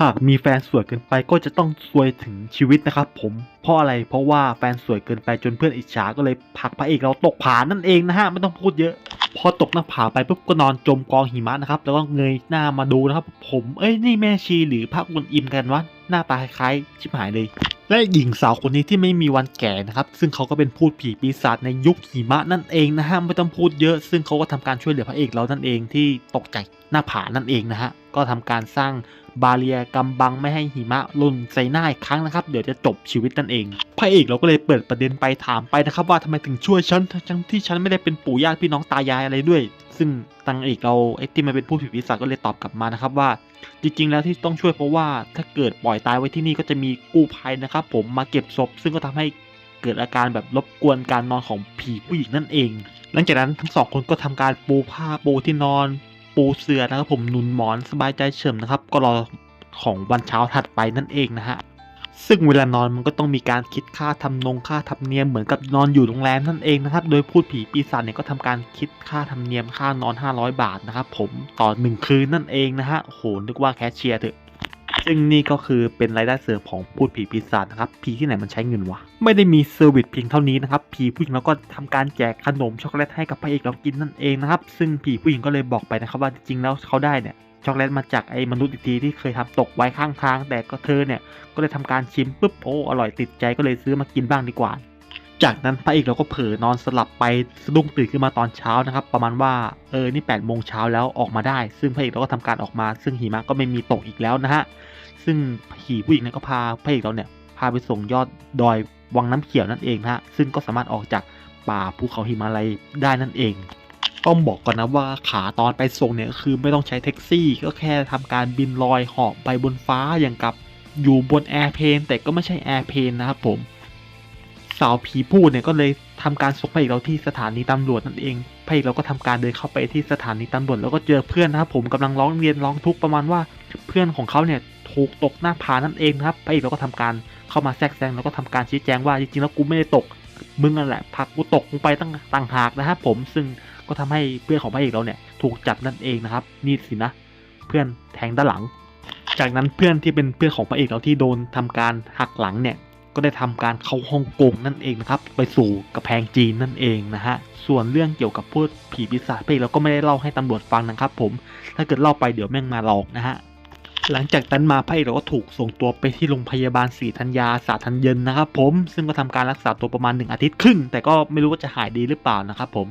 หากมีแฟนสวยเกินไปก็จะต้องซวยถึงชีวิตนะครับผม เพราะอะไร เพราะว่าแฟนสวยเกินไปจนเพื่อนอิจฉาก็เลยผลักพระเอกเราตกผานั่นเองนะฮะไม่ต้องพูดเยอะ พอตกหน้าผาไปปุ๊บก็นอนจมกองหิมะนะครับแล้วก็เงยหน้ามาดูนะครับ ผมเอ้ยนี่แม่ชีหรือพระกุนอิมกันวะหน้าตาคล้ายๆชิบหายเลย และหญิงสาวคนนี้ที่ไม่มีวันแก่นะครับ ซึ่งเขาก็เป็นพูดผีปีศาจในยุคหิมะนั่นเองนะฮะไม่ต้องพูดเยอะ ซึ่งเขาก็ทำการช่วยเหลือพระเอกเรานั่นเองที่ตกจากหน้าผานั่นเองนะฮะก็ทำการสร้างบาเรียกำบังไม่ให้หิมะล่นใส่หน้าอีกครั้งนะครับ เดี๋ยวจะจบชีวิตนั่นเอง พระเอกเราก็เลยเปิดประเด็นไปถามไปนะครับ ว่าทำไมถึงช่วยฉันทั้งที่ฉันไม่ได้เป็นปู่ย่าพี่น้องตายายอะไรด้วย ซึ่งตังเอกเราไอ้ที่มันเป็นผู้ผีปีศาจก็เลยตอบกลับมานะครับว่า จริง ๆ แล้วที่ต้องช่วยเพราะว่าถ้าเกิดปล่อยตายไว้ที่นี่ก็จะมีกู้ภัยนะครับ ผมมาเก็บศพ ซึ่งก็ทำให้เกิดอาการแบบรบกวนการนอนของผีผู้หญิงนั่นเอง หลังจากนั้นทั้งสองคนก็ทำการปูผ้าปูที่นอน ปูเสื่อนะครับผมหนุนหมอนสบายใจเฉิมนะครับ ก็รอของวันเช้าถัดไปนั่นเองนะฮะซึ่งเวลานอนมันก็ต้องมีการคิดค่าทำนงค่าธรรมเนียมเหมือนกับนอนอยู่โรงแรมนั่นเองนะครับ โดยพูดผีปีศาจเนี่ยก็ทำการคิดค่าธรรมเนียมค่านอน 500 บาทนะครับผมต่อหนึ่งคืนนั่นเองนะฮะโหนึกว่าแคชเชียร์เถอะ ซึ่งนี่ก็คือเป็นรายได้เสริมของพูดผีปีศาจนะครับผีที่ไหนมันใช้เงินวะ ไม่ได้มีเซอร์วิสเพียงเท่านี้นะครับผีผู้หญิงเราก็ทำการแจกขนมช็อกโกแลตให้กับพระเอกเรากินนั่นเองนะครับ ซึ่งผีผู้หญิงก็เลยบอกไปนะครับว่าจริงๆแล้วเขาได้เนี่ยช็อกโกแลตมาจากไอ้มนุษย์อีกทีที่เคยทำตกไว้ข้างทางแต่ก็เธอเนี่ยก็เลยทำการชิมปุ๊บโอ้อร่อยติดใจก็เลยซื้อมากินบ้างดีกว่า จากนั้นพระเอกเราก็เผลอนอนสลับไปสะดุ้งตื่นขึ้นมาตอนเช้านะครับ ประมาณว่าเออนี่8ปดโมงเช้าแล้วออกมาได้ ซึ่งพระเอกเราก็ทำการออกมา ซึ่งหิมะก็ไม่มีตกอีกแล้วนะฮะ ซึ่งผีผู้หญิงเนี่ยก็พาพระเอกเราเนี่ยพาไปส่งยอดดอยวังน้ำเขียวนั่นเองนะฮะซึ่งก็สามารถออกจากป่าภูเขาหิมาลัยได้นั่นเอง ต้องบอกก่อนนะว่าขาตอนไปส่งเนี่ยคือไม่ต้องใช้แท็กซี่ ก็แค่ทำการบินลอยเหาะไปบนฟ้าอย่างกับอยู่บนแอร์เพนแต่ก็ไม่ใช่แอร์เพนนะครับผมสาวผีพูดเนี่ยก็เลยทำการส่งพระเอกเราที่สถานีตำรวจนั่นเองพระเอกเราก็ทำการเดินเข้าไปที่สถานีตำรวจแล้วก็เจอเพื่อนนะครับผมกำลังร้องเรียนร้องทุกข์ประมาณว่าเพื่อนของเขาเนี่ย ถูกตกหน้าผานั่นเองนะครับพระเอกเราก็ทำการเข้ามาแทรกแซงแล้วก็ทำการชี้แจงว่าจริงๆแล้วกูไม่ได้ตกมึงนั่นแหละผักกูตกลงไปตั้งต่างหากนะครับผมซึ่งก็ทำให้เพื่อนของพระเอกเราเนี่ยถูกจับนั่นเองนะครับนี่สินะ เพื่อนแทงด้านหลัง จากนั้นเพื่อนที่เป็นเพื่อนของพระเอกเราที่โดนทำการหักหลังเนี่ยก็ได้ทำการเข้าฮ่องกงนั่นเองนะครับไปสู่กระแพงจีนนั่นเองนะฮะส่วนเรื่องเกี่ยวกับพวกผีปีศาจพระเอกเราก็ไม่ได้เล่าให้ตำรวจฟังนะครับผมถ้าเกิดเล่าไปเดี๋ยวแม่งมาหลอกนะฮะ หลังจากนั้นมาพระเอกก็ถูกส่งตัวไปที่โรงพยาบาลศรีธัญญาสาธัญเยินนะครับผมซึ่งก็ทำการรักษาตัวประมาณ 1 อาทิตย์ครึ่ง แต่ก็ไม่รู้ว่าจะหายดีหรือเปล่านะครับผม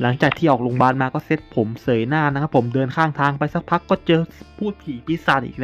หลังจากที่ออกโรงพยาบาลมาก็เซ็ตผมเสยหน้านะครับผมเดินข้างทางไปสักพักก็เจอพูดผีปีศาจอีกแล้ว